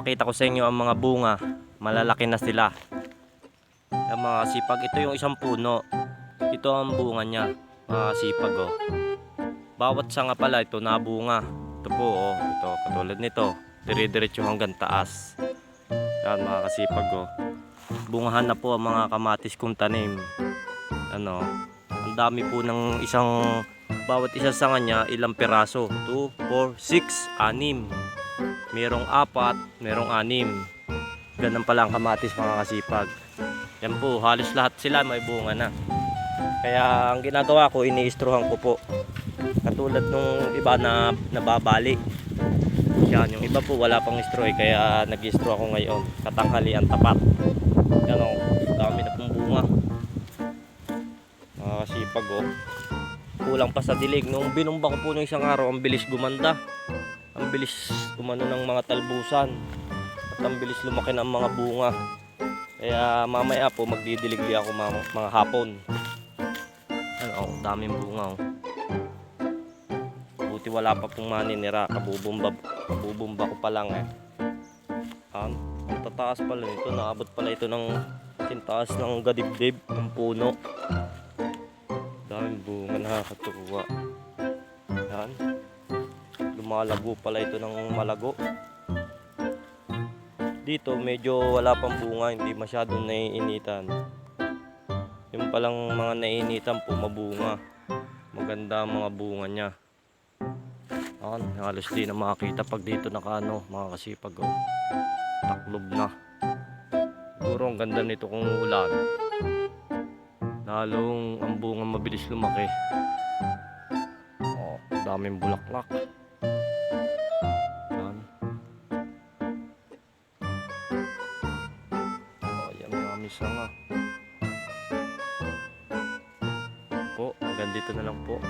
Papakita ko sa inyo ang mga bunga. Malalaki na sila. Ang mga sipag. Ito yung isang puno. Ito ang bunga niya. Mga sipag oh. Bawat sanga pala ito nabunga. Ito po oh. Ito katulad nito. Dire-diretso hanggang taas. Yan mga kasipag oh. Bungahan na po ang mga kamatis kong tanim. Ano. Ang dami po ng isang bawat isa sa kanya ilang piraso. 2, 4, 6, 6. Merong apat, merong anim. Ganun pala ang kamatis mga kasipag. Yan po, halos lahat sila may bunga na. Kaya ang ginagawa ko, iniistruhan ko po. Katulad nung iba na nababali. Yan, yung iba po wala pang istro eh, kaya nag-istro ako ngayon. Katanghali ang tapat. Yan o, dami na pong bunga. Mga kasipag oh. Kulang pa sa dilig. Nung binumba ko po nung isang araw, ang bilis gumanda. Ang bilis umano ng mga talbusan. At ang bilis lumaki ng mga bunga. Kaya mamaya po magdidiligli ako mga, mga hapon. Ano, oh, daming bunga oh. Buti wala pa pong maninira. Kabubumba, kabubumba ko pa lang eh. Ang, tataas pala nito. Naabot pala ito ng tintaas ng gadibdib ng puno. Daming bunga nakakatuwa. Yan. Lumalago pala ito ng malago. Dito medyo wala pang bunga, hindi masyadong naiinitan. Yung palang mga naiinitan po mabunga. Maganda ang mga bunga niya. Ayan, halos di na makakita pag dito nakaano, mga kasipag oh. Taklob na. Siguro ang ganda nito kung ulan. Lalong ang bunga mabilis lumaki. Oh, daming bulaklak. Marami sanga. Po, hanggang dito na lang po.